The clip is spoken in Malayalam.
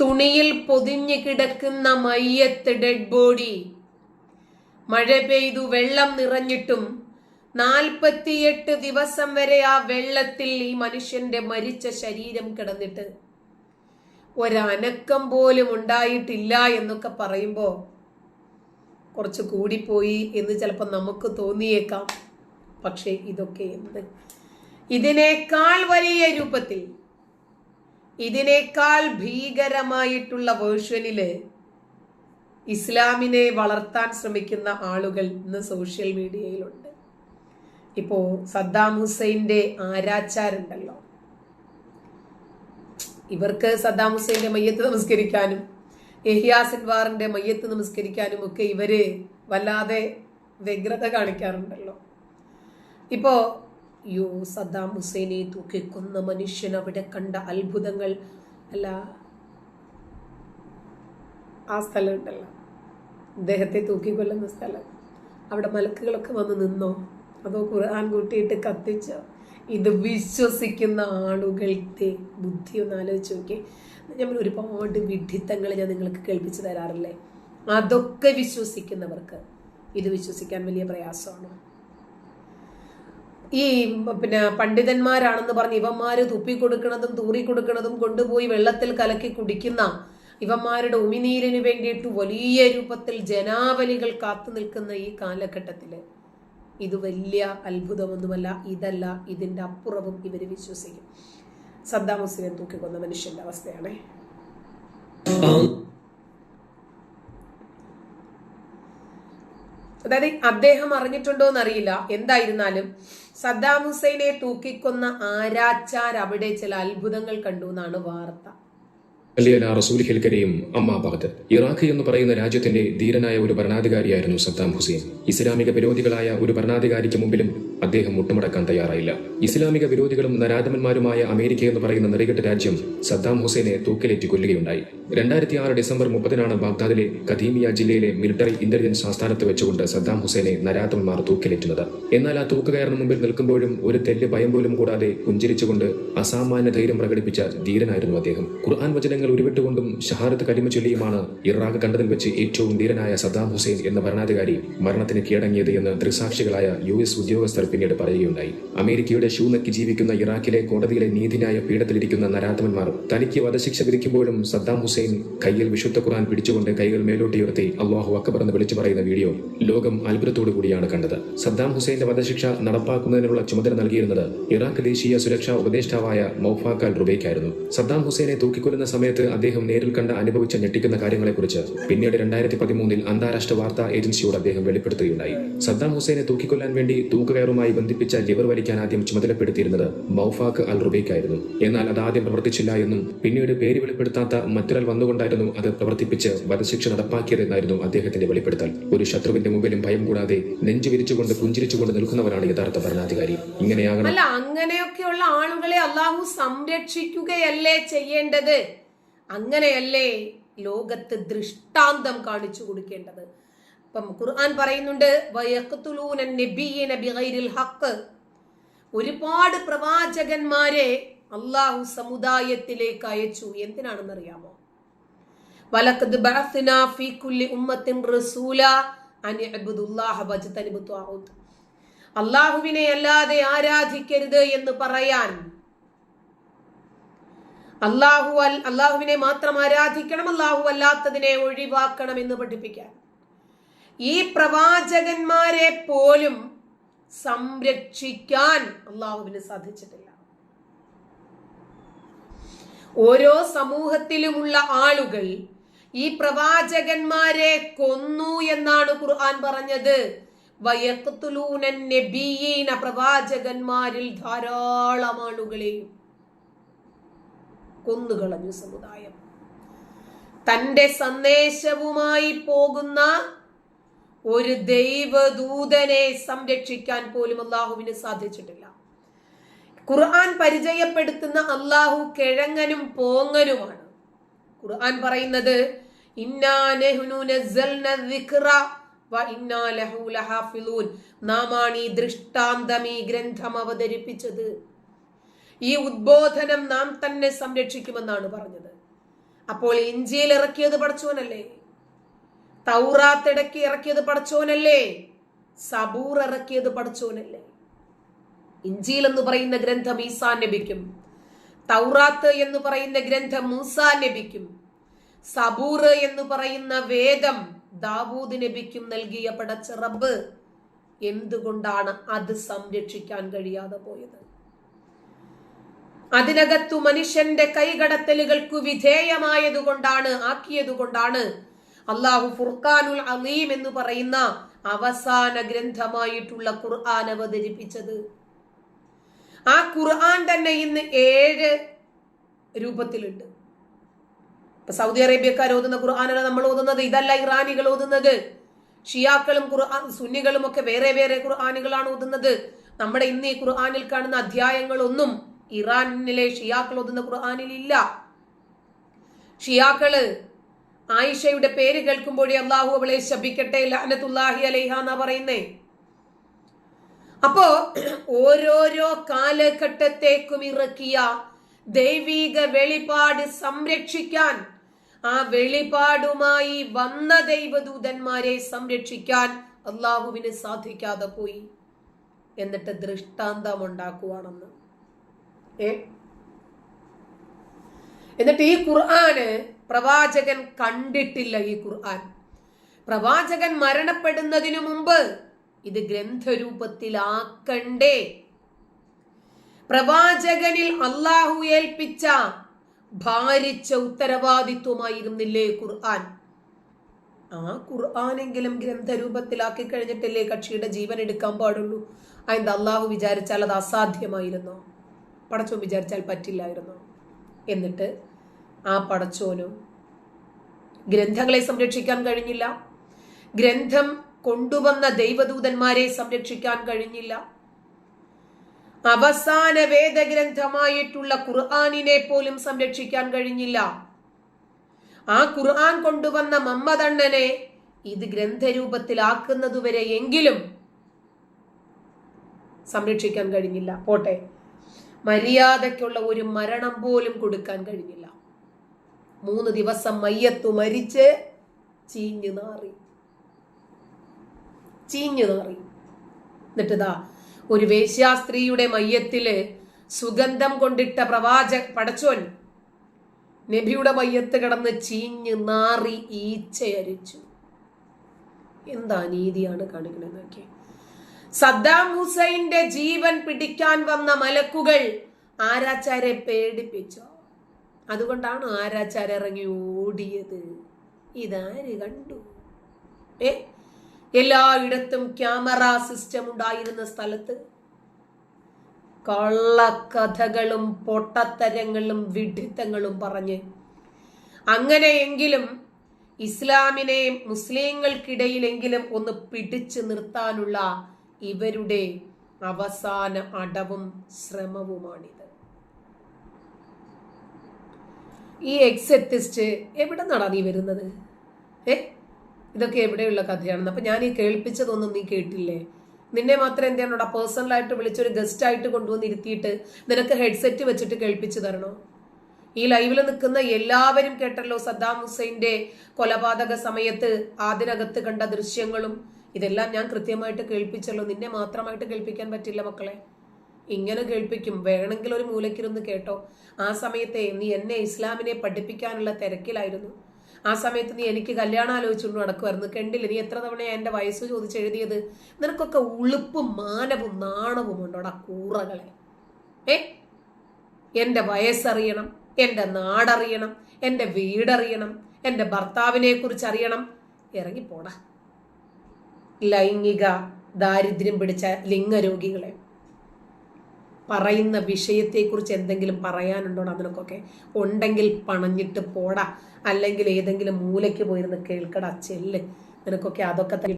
തുണിയിൽ പൊതിഞ്ഞു കിടക്കുന്ന മയ്യത്ത് ഡെഡ് ബോഡി മഴ പെയ്തു വെള്ളം നിറഞ്ഞിട്ടും നാൽപ്പത്തിയെട്ട് ദിവസം വരെ ആ വെള്ളത്തിൽ ഈ മനുഷ്യന്റെ മരിച്ച ശരീരം കിടന്നിട്ട്. ഒരനക്കം പോലും ഉണ്ടായിട്ടില്ല എന്നൊക്കെ പറയുമ്പോൾ കുറച്ച് കൂടിപ്പോയി എന്ന് ചിലപ്പോൾ നമുക്ക് തോന്നിയേക്കാം. പക്ഷേ ഇതൊക്കെ എന്ത്? ഇതിനേക്കാൾ വലിയ രൂപത്തിൽ ഇതിനേക്കാൾ ഭീകരമായിട്ടുള്ള വേർഷനിൽ ഇസ്ലാമിനെ വളർത്താൻ ശ്രമിക്കുന്ന ആളുകൾ ഇന്ന് സോഷ്യൽ മീഡിയയിലുണ്ട്. ഇപ്പോ സദ്ദാം ഹുസൈന്റെ ആരാച്ചാരുണ്ടല്ലോ. ഇവർക്ക് സദ്ദാം ഹുസൈന്റെ മയ്യത്ത് നമസ്കരിക്കാനും യഹിയാ സിൻവാറിന്റെ മയ്യത്ത് നമസ്കരിക്കാനും ഒക്കെ ഇവർ വല്ലാതെ വ്യഗ്രത കാണിക്കാറുണ്ടല്ലോ. ഇപ്പോ യോ സദ്ദാം ഹുസൈനെ തൂക്കിക്കൊന്ന മനുഷ്യൻ അവിടെ കണ്ട അത്ഭുതങ്ങൾ. അല്ല ആ സ്ഥലം ഉണ്ടല്ലോ അദ്ദേഹത്തെ തൂക്കിക്കൊല്ലുന്ന സ്ഥലം. അവിടെ മലക്കുകളൊക്കെ വന്ന് നിന്നോ? അതോ ഖുർആൻ കൂട്ടിയിട്ട് കത്തിച്ചോ? ഇത് വിശ്വസിക്കുന്ന ആളുകളുടെ ബുദ്ധി ഒന്ന് ആലോചിച്ച് നോക്കിയേ. നമ്മൾ ഒരുപാട് വിഡിത്തങ്ങൾ ഞാൻ നിങ്ങൾക്ക് കേൾപ്പിച്ചു തരാറില്ലേ? അതൊക്കെ വിശ്വസിക്കുന്നവർക്ക് ഇത് വിശ്വസിക്കാൻ വലിയ പ്രയാസമാണ്. ഈ പിന്നെ പണ്ഡിതന്മാരാണെന്ന് പറഞ്ഞ് ഇവന്മാര് തുപ്പി കൊടുക്കുന്നതും തൂറി കൊടുക്കുന്നതും കൊണ്ടുപോയി വെള്ളത്തിൽ കലക്കി കുടിക്കുന്ന ഇവന്മാരുടെ ഉമിനീരിന് വേണ്ടിയിട്ട് വലിയ രൂപത്തിൽ ജനാവലികൾ കാത്തു നിൽക്കുന്ന ഈ കാലഘട്ടത്തിൽ ഇത് വലിയ അത്ഭുതമൊന്നുമല്ല ഇതല്ല ഇതിന്റെ അപ്പുറവും ഇവർ വിശ്വസിക്കും. സദ്ദാം ഹുസൈനെ തൂക്കിക്കൊന്ന മനുഷ്യന്റെ അവസ്ഥയാണേ. അതായത് അദ്ദേഹം അറിഞ്ഞിട്ടുണ്ടോ എന്നറിയില്ല. എന്തായിരുന്നാലും സദ്ദാം ഹുസൈനെ തൂക്കിക്കൊന്ന ആരാച്ചാർ അവിടെ ചില അത്ഭുതങ്ങൾ കണ്ടു എന്നാണ് വാർത്ത. അലിയല റസൂൽ കരീം അമ്മാ ബഗ്ദ്. ഇറാഖ് എന്ന് പറയുന്ന രാജ്യത്തിന്റെ ധീരനായ ഒരു ഭരണാധികാരിയായിരുന്നു സദ്ദാം ഹുസൈൻ. ഇസ്ലാമിക വിരോധികളായ ഒരു ഭരണാധികാരിക്ക് മുമ്പിലും അദ്ദേഹം മുട്ടുമടക്കാൻ തയ്യാറായില്ല. ഇസ്ലാമിക വിരോധികളും നരാധമന്മാരുമായ അമേരിക്ക എന്ന് പറയുന്ന നെറികെട്ട രാജ്യം സദ്ദാം ഹുസൈനെ തൂക്കിലേറ്റി കൊല്ലുകയുണ്ടായി. രണ്ടായിരത്തി ആറ് ഡിസംബർ മുപ്പതിനാണ് ബാഗ്ദാദിലെ ഖദീമിയ ജില്ലയിലെ മിലിറ്ററി ഇന്റലിജൻസ് ആസ്ഥാനത്ത് വെച്ചുകൊണ്ട് സദ്ദാം ഹുസൈനെ നരാധമന്മാർ തൂക്കിലേറ്റുന്നത്. എന്നാൽ ആ തൂക്കുകയറിന് മുമ്പിൽ നിൽക്കുമ്പോഴും ഒരു തെല്ല് ഭയം പോലും കൂടാതെ പുഞ്ചിരിച്ചുകൊണ്ട് അസാമാന്യ ധൈര്യം പ്രകടിപ്പിച്ച ധീരനായിരുന്നു അദ്ദേഹം. ഖുർആൻ വചനങ്ങൾ ഉരുവിട്ടുകൊണ്ടും ഷഹാരത്ത് കലിമ ചൊല്ലിയുമാണ് ഇറാഖ് കണ്ടതിൽ വെച്ച് ഏറ്റവും ധീരനായ സദ്ദാം ഹുസൈൻ എന്ന ഭരണാധികാരി മരണത്തിന് കീഴടങ്ങിയത് എന്ന് ദൃസാക്ഷികളായ യു എസ് ഉദ്യോഗസ്ഥർ പിന്നീട് പറയുകയുണ്ടായി. അമേരിക്കയുടെ ഷൂ നക്കി ജീവിക്കുന്ന ഇറാഖിലെ കോടതിയിലെ നീതിന്യായ പീഠത്തിലിരിക്കുന്ന നരാധമന്മാർ തനിക്ക് വധശിക്ഷ വിധിക്കുമ്പോഴും സദ്ദാം ഹുസൈൻ കയ്യിൽ വിശുദ്ധ ഖുർആൻ പിടിച്ചുകൊണ്ട് കൈകൾ മേലോട്ടുയർത്തി അള്ളാഹു അക്ബർ എന്ന് വിളിച്ചു പറയുന്ന വീഡിയോ ലോകം അത്ഭുതത്തോടു കൂടിയാണ് കണ്ടത്. സദ്ദാം ഹുസൈന്റെ വധശിക്ഷ നടപ്പാക്കുന്നതിനുള്ള ചുമതല നൽകിയിരുന്നത് ഇറാഖ് ദേശീയ സുരക്ഷാ ഉപദേഷ്ടാവായ മൌഫാക്കാൽ റുബൈക്കായിരുന്നു. സദ്ദാം ഹുസൈനെ തൂക്കിക്കൊല്ലുന്ന സമയത്ത് അദ്ദേഹം നേരിൽ കണ്ട് അനുഭവിച്ച ഞെട്ടിക്കുന്ന കാര്യങ്ങളെക്കുറിച്ച് പിന്നീട് രണ്ടായിരത്തി പതിമൂന്നിൽ അന്താരാഷ്ട്ര വാർത്താ ഏജൻസിയോട് അദ്ദേഹം വെളിപ്പെടുത്തുകയുണ്ടായി. സദ്ദാം ഹുസൈനെ തൂക്കിക്കൊല്ലാൻ വേണ്ടി തൂക്കുകയറുമായി ബന്ധിപ്പിച്ച ലിവർ വലിക്കാൻ ആദ്യം ചുമതലപ്പെടുത്തിയിരുന്നത് മൗഫാഖ് അൽ റുബൈക്കായിരുന്നു. എന്നാൽ അത് ആദ്യം പ്രവർത്തിച്ചില്ല എന്നും പിന്നീട് പേര് വെളിപ്പെടുത്താത്ത മറ്റൊരാൾ വന്നുകൊണ്ടായിരുന്നു അത് പ്രവർത്തിപ്പിച്ച് വധശിക്ഷ നടപ്പാക്കിയതെന്നായിരുന്നു അദ്ദേഹത്തിന്റെ വെളിപ്പെടുത്തൽ. ഒരു ശത്രുവിന്റെ മുമ്പിലും ഭയം കൂടാതെ നെഞ്ചു വിരിച്ചുകൊണ്ട് പുഞ്ചിരിച്ചുകൊണ്ട് നിൽക്കുന്നവരാണ് യഥാർത്ഥ ഭരണാധികാരി. ഇങ്ങനെയാകണം അങ്ങനെയൊക്കെയുള്ള ആളുകളെ അള്ളാഹു സംരക്ഷിക്കുകയല്ലേ ചെയ്യേണ്ടത്? അങ്ങനെയല്ലേ ലോകത്ത് ദൃഷ്ടാന്തം കാണിച്ചു കൊടുക്കേണ്ടത്? ഇപ്പം ഖുർആൻ പറയുന്നുണ്ട് ഒരുപാട് പ്രവാചകന്മാരെ അള്ളാഹു സമുദായത്തിലേക്ക് അയച്ചു. എന്തിനാണെന്നറിയാമോ? കുല്ലി ഉമ്മത്തിൻ റസൂല അള്ളാഹുവിനെ അല്ലാതെ ആരാധിക്കരുത് എന്ന് പറയാൻ അള്ളാഹു അൽ അള്ളാഹുവിനെ മാത്രം ആരാധിക്കണം അള്ളാഹു അല്ലാത്തതിനെ ഒഴിവാക്കണം എന്ന് പഠിപ്പിക്കാൻ. ഈ പ്രവാചകന്മാരെ പോലും സംരക്ഷിക്കാൻ അള്ളാഹുവിന് സാധിച്ചിട്ടില്ല. ഓരോ സമൂഹത്തിലുമുള്ള ആളുകൾ ഈ പ്രവാചകന്മാരെ കൊന്നു എന്നാണ് ഖുർആൻ പറഞ്ഞത്. വയക്കത്തുലൂനൻ നബിയീന പ്രവാചകന്മാരിൽ ധാരാളം ആളുകളെയും. കൊന്നുകളഞ്ഞു സമുദായം. തന്റെ സന്ദേശവുമായി പോകുന്ന ഒരു ദൈവദൂതനെ സംരക്ഷിക്കാൻ പോലും അള്ളാഹുവിന് സാധിച്ചിട്ടില്ല. ഖുർആൻ പരിചയപ്പെടുത്തുന്ന അള്ളാഹു കിഴങ്ങനും പോങ്ങനുമാണ്. ഖുർആൻ പറയുന്നത് നാമാണ് ഈ ദൃഷ്ടാന്തം ഈ ഗ്രന്ഥം അവതരിപ്പിച്ചത്. ഈ ഉദ്ബോധനം നാം തന്നെ സംരക്ഷിക്കുമെന്നാണ് പറഞ്ഞത്. അപ്പോൾ ഇഞ്ചിയിൽ ഇറക്കിയത് പഠിച്ചോനല്ലേ തൗറാത്തിടക്കി ഇറക്കിയത് പഠിച്ചോനല്ലേ സബൂർ ഇറക്കിയത് പഠിച്ചോനല്ലേ ഇഞ്ചിയിൽ എന്ന് പറയുന്ന ഗ്രന്ഥം ഈസാ നബിക്കും തൗറാത്ത് എന്ന് പറയുന്ന ഗ്രന്ഥം മൂസാ നബിക്കും സബൂർ എന്ന് പറയുന്ന വേദം ദാവൂദ് നബിക്കും നൽകിയ പടച്ച റബ്ബ് എന്തുകൊണ്ടാണ് അത് സംരക്ഷിക്കാൻ കഴിയാതെ പോയത്? അതിനകത്തു മനുഷ്യന്റെ കൈകടത്തലുകൾക്ക് വിധേയമായതുകൊണ്ടാണ് ആക്കിയതുകൊണ്ടാണ് അള്ളാഹു ഫുർഖാനുൽ അലീം എന്ന് പറയുന്ന അവസാന ഗ്രന്ഥമായിട്ടുള്ള ഖുർആൻ അവതരിപ്പിച്ചത്. ആ ഖുർആൻ തന്നെ ഇന്ന് ഏഴ് രൂപത്തിലുണ്ട്. ഇപ്പൊ സൗദി അറേബ്യക്കാർ ഓതുന്ന ഖുർആാനാണ് നമ്മൾ ഓതുന്നത് ഇതല്ല ഇറാനികൾ ഓതുന്നത്. ഷിയാക്കളും ഖുർആൻ സുന്നികളും ഒക്കെ വേറെ വേറെ ഖുർആാനുകളാണ് ഓതുന്നത്. നമ്മുടെ ഇന്ന് ഈ ഖുർആാനിൽ കാണുന്ന അധ്യായങ്ങളൊന്നും ഇറാനിലെ ഷിയാക്കൾ ഒതുന്ന ഖുർആാനിൽ ഇല്ല ഷിയാക്കൾ ആയിഷയുടെ പേര് കേൾക്കുമ്പോഴേ അള്ളാഹു അവളെ ശപിക്കട്ടെ ലഹനത്തുല്ലാഹി അലൈഹ എന്നാ പറയുന്നേ. അപ്പോ ഓരോരോ കാലഘട്ടത്തേക്കും ഇറക്കിയ ദൈവീക വെളിപാട് സംരക്ഷിക്കാൻ ആ വെളിപാടുമായി വന്ന ദൈവദൂതന്മാരെ സംരക്ഷിക്കാൻ അള്ളാഹുവിന് സാധിക്കാതെ പോയി. എന്നിട്ട് ദൃഷ്ടാന്തം ഉണ്ടാക്കുവാണെന്ന്. ഏ? എന്നിട്ട് ഈ ഖുർആന് പ്രവാചകൻ കണ്ടിട്ടില്ല ഈ ഖുർആൻ. പ്രവാചകൻ മരണപ്പെടുന്നതിനു മുമ്പ് ഇത് ഗ്രന്ഥരൂപത്തിലാക്കണ്ടേ? പ്രവാചകനിൽ അള്ളാഹു ഏൽപ്പിച്ച ഭാരിച്ച ഉത്തരവാദിത്വമായിരുന്നില്ലേ ഖുർആൻ? ആ ഖുർആാനെങ്കിലും ഗ്രന്ഥരൂപത്തിലാക്കി കഴിഞ്ഞിട്ടല്ലേ കക്ഷിയുടെ ജീവൻ എടുക്കാൻ പാടുള്ളൂ? അതിന്റെ അള്ളാഹു വിചാരിച്ചാൽ അത് അസാധ്യമായിരുന്നോ? പടച്ചോ വിചാരിച്ചാൽ പറ്റില്ലായിരുന്നു. എന്നിട്ട് ആ പടച്ചോനും ഗ്രന്ഥങ്ങളെ സംരക്ഷിക്കാൻ കഴിഞ്ഞില്ല. ഗ്രന്ഥം കൊണ്ടുവന്ന ദൈവദൂതന്മാരെ സംരക്ഷിക്കാൻ കഴിഞ്ഞില്ല. അവസാന വേദഗ്രന്ഥമായിട്ടുള്ള ഖുർആാനിനെ പോലും സംരക്ഷിക്കാൻ കഴിഞ്ഞില്ല. ആ ഖുർആൻ കൊണ്ടുവന്ന മമ്മദണ്ണനെ ഇത് ഗ്രന്ഥരൂപത്തിലാക്കുന്നതുവരെ എങ്കിലും സംരക്ഷിക്കാൻ കഴിഞ്ഞില്ല. പോട്ടെ. മര്യാദയ്ക്കുള്ള ഒരു മരണം പോലും കൊടുക്കാൻ കഴിഞ്ഞില്ല. മൂന്ന് ദിവസം മയ്യത്തു മരിച്ച് ചീഞ്ഞു നാറി. ചീഞ്ഞു നാറി. എന്നിട്ടിതാ ഒരു വേശ്യാസ്ത്രീയുടെ മയ്യത്തിൽ സുഗന്ധം കൊണ്ടിട്ട പ്രവാച പടച്ചോൻ നബിയുടെ മയ്യത്ത് കിടന്ന് ചീഞ്ഞ് നാറി ഈച്ചയരിച്ചു. എന്താ നീതിയാണ് കാണിക്കണത് നോക്കിയേ. സദ്ദാം ഹുസൈന്റെ ജീവൻ പിടിക്കാൻ വന്ന മലക്കുകൾ ആരാച്ചാരെ പേടിപ്പിച്ചു? അതുകൊണ്ടാണ് ആരാച്ചാര ഇറങ്ങി ഓടിയത്. ഇതാര് കണ്ടു? ഏ? എല്ലായിടത്തും ക്യാമറ സിസ്റ്റം ഉണ്ടായിരുന്ന സ്ഥലത്ത് കള്ളക്കഥകളും പൊട്ടത്തരങ്ങളും വിഡിത്തങ്ങളും പറഞ്ഞ് അങ്ങനെയെങ്കിലും ഇസ്ലാമിനെ മുസ്ലിങ്ങൾക്കിടയിലെങ്കിലും ഒന്ന് പിടിച്ചു നിർത്താനുള്ള ഇവരുടെ അവസാന അടവും ശ്രമവുമാണിത്. ഈ എക്സെറ്റിസ്റ്റ് എവിടെ നിന്നാണ് നീ വരുന്നത്? ഏ? ഇതൊക്കെ എവിടെയുള്ള കഥയാണെന്ന്. അപ്പൊ ഞാൻ ഈ കേൾപ്പിച്ചതൊന്നും നീ കേട്ടില്ലേ? നിന്നെ മാത്രം എന്തിനാണോടാ പേഴ്സണലായിട്ട് വിളിച്ചൊരു ഗസ്റ്റായിട്ട് കൊണ്ടുവന്ന് ഇരുത്തിയിട്ട് നിനക്ക് ഹെഡ്സെറ്റ് വെച്ചിട്ട് കേൾപ്പിച്ചു തരണോ? ഈ ലൈവിൽ നിൽക്കുന്ന എല്ലാവരും കേട്ടല്ലോ സദ്ദാം ഹുസൈന്റെ കൊലപാതക സമയത്ത് അതിനകത്ത് കണ്ട ദൃശ്യങ്ങളും ഇതെല്ലാം ഞാൻ കൃത്യമായിട്ട് കേൾപ്പിച്ചല്ലോ. നിന്നെ മാത്രമായിട്ട് കേൾപ്പിക്കാൻ പറ്റില്ല മക്കളെ. ഇങ്ങനെ കേൾപ്പിക്കും. വേണമെങ്കിൽ ഒരു മൂലക്കിരുന്ന് കേട്ടോ. ആ സമയത്തെ നീ എന്നെ ഇസ്ലാമിനെ പഠിപ്പിക്കാനുള്ള തിരക്കിലായിരുന്നു. ആ സമയത്ത് നീ എനിക്ക് കല്യാണം ആലോചിച്ചുകൊണ്ട് നടക്കുമായിരുന്നു കണ്ടില്ല നീ എത്ര തവണയാ എന്റെ വയസ്സ് ചോദിച്ചെഴുതിയത് നിനക്കൊക്കെ ഉളുപ്പും മാനവും നാണവും ഉണ്ടോടാ കൂറകളെ? ഏ? എന്റെ വയസ്സറിയണം എന്റെ നാടറിയണം എന്റെ വീടറിയണം എന്റെ ഭർത്താവിനെ കുറിച്ച് അറിയണം ഇറങ്ങിപ്പോടാ. ലൈംഗിക ദാരിദ്ര്യം പിടിച്ച ലിംഗരോഗികളെ പറയുന്ന വിഷയത്തെക്കുറിച്ച് എന്തെങ്കിലും പറയാനുണ്ടോ അതിനൊക്കെ ഉണ്ടെങ്കിൽ പണഞ്ഞിട്ട് പോടാ. അല്ലെങ്കിൽ ഏതെങ്കിലും മൂലയ്ക്ക് പോയിരുന്ന് കേൾക്കടാ ചെല്ല്. നിനക്കൊക്കെ അതൊക്കെ തന്നെ